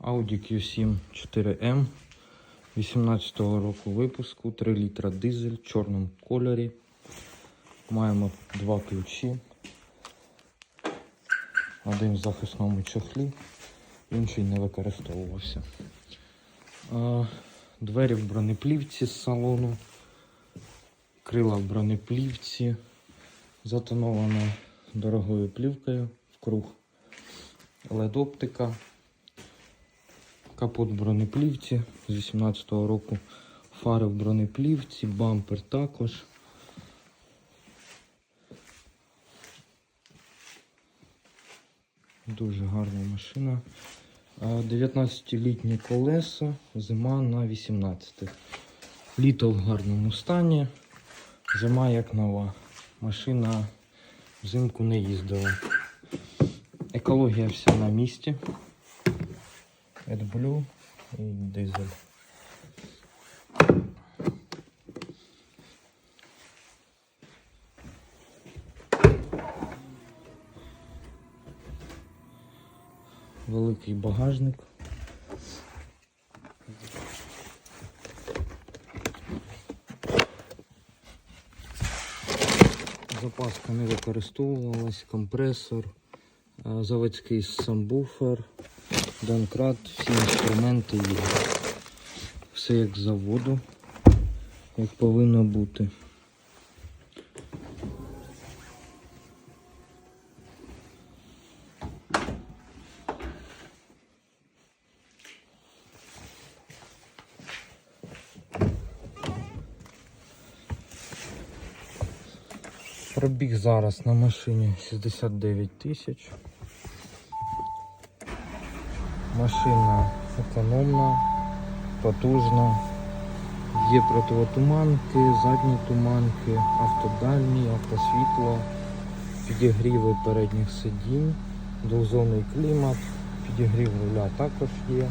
Audi Q7 4M 18 року випуску, 3 літра дизель в чорному кольорі. Маємо два ключі. Один в захисному чохлі, інший не використовувався. Двері в бронеплівці з салону, крила в бронеплівці, затонована дорогою плівкою в круг, LED-оптика, капот в бронеплівці з 18-го року, фари в бронеплівці, бампер також. Дуже гарна машина. 19-літні колеса, зима на 18 Літо в гарному стані, зима як нова. Машина взимку не їздила. Екологія вся на місці. AdBlue і дизель. Великий багажник. Запаска не використовувалась, компресор, е, заводський самбуфер, донкрат, всі інструменти є. Все як з заводу, як повинно бути. Пробіг зараз на машині 69 тисяч. Машина економна, потужна. Є противотуманки, задні туманки, автодальні, автосвітло, підігріви передніх сидінь, двозонний клімат, підігрів руля також є.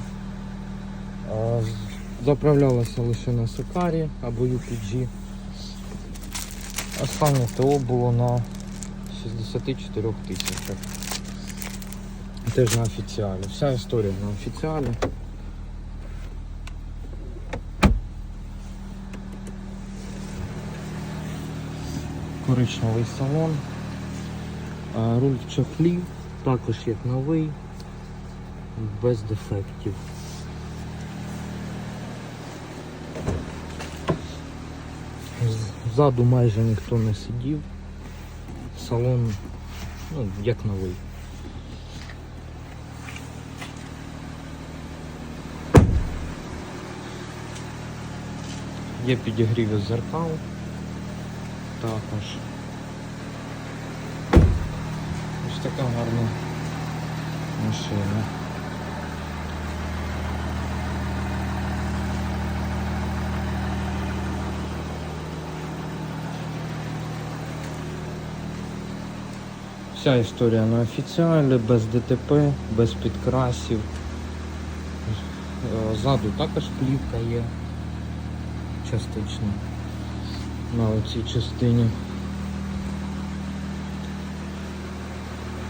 Заправлялася лише на Сикарі або UPG. Останнє ТО було на 64 тисячах. Теж на офіціалі. Вся історія на офіціалі. Коричневий салон. Руль в чохлі, також як новий, без дефектів. Ззаду майже ніхто не сидів. Салон, ну, як новий. Є підігріви зеркал. Також. Ось така гарна машина. Вся історія на офіціалі, без ДТП, без підкрасів. Е, Ззаду також плівка є частично на оцій частині.